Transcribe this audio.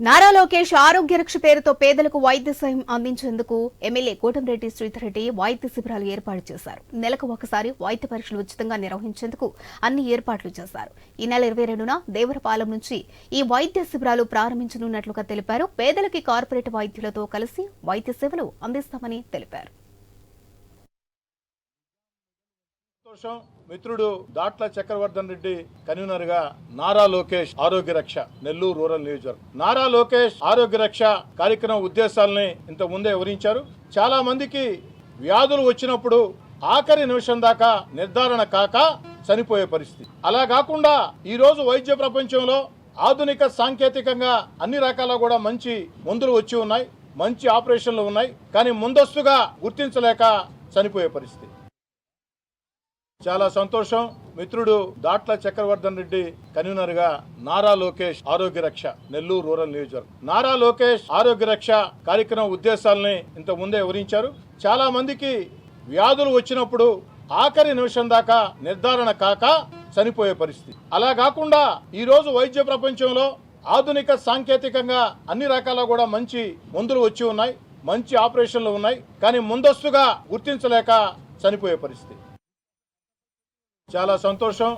నారా లోకేష్ ఆరోగ్య రక్ష పేరుతో పేదలకు వైద్య సాయం అందించేందుకు ఎమ్మెల్యే కోటంరెడ్డి శ్రీధర్రెడ్డి వైద్య శిబిరాలు ఏర్పాటు చేశారు. నెలకు ఒకసారి వైద్య పరీక్షలు ఉచితంగా నిర్వహించేందుకు అన్ని ఏర్పాట్లు చేశారు. ఈ నెల ఇరవై రెండున దేవరపాలెం నుంచి ఈ వైద్య శిబిరాలు ప్రారంభించనున్నట్లుగా తెలిపారు. పేదలకి కార్పొరేట్ వైద్యులతో కలిసి వైద్య సేవలు అందిస్తామని తెలిపారు. సంతోషం. మిత్రుడు దాట్ల చక్రవర్ధన్ రెడ్డి కన్వీనర్గా నారా లోకేష్ ఆరోగ్య రక్ష నెల్లూరు రూరల్ నియోజకవర్గం. నారా లోకేష్ ఆరోగ్య రక్ష కార్యక్రమం ఉద్దేశాలని ఇంత ముందే వివరించారు. చాలా మందికి వ్యాధులు వచ్చినప్పుడు ఆఖరి నిమిషం దాకా నిర్ధారణ కాక చనిపోయే పరిస్థితి. అలా కాకుండా ఈ రోజు వైద్య ప్రపంచంలో ఆధునిక సాంకేతికంగా అన్ని రకాల కూడా మంచి మందులు వచ్చి ఉన్నాయి. మంచి ఆపరేషన్లు ఉన్నాయి. కానీ ముందస్తుగా గుర్తించలేక చనిపోయే పరిస్థితి. చాలా సంతోషం. మిత్రుడు దాట్ల చక్రవర్ధన్ రెడ్డి కన్వీనర్గా నారా లోకేష్ ఆరోగ్య రక్ష నెల్లూరు రూరల్ నియోజకవర్గం. నారా లోకేష్ ఆరోగ్య రక్ష కార్యక్రమం ఉద్దేశాలని ఇంత ముందే వివరించారు. చాలా మందికి వ్యాధులు వచ్చినప్పుడు ఆఖరి నిమిషం దాకా నిర్ధారణ కాక చనిపోయే పరిస్థితి. అలా కాకుండా ఈ రోజు వైద్య ప్రపంచంలో ఆధునిక సాంకేతికంగా అన్ని రకాల కూడా మంచి మందులు వచ్చి ఉన్నాయి. మంచి ఆపరేషన్లు ఉన్నాయి. కానీ ముందస్తుగా గుర్తించలేక చనిపోయే పరిస్థితి. చాలా సంతోషం.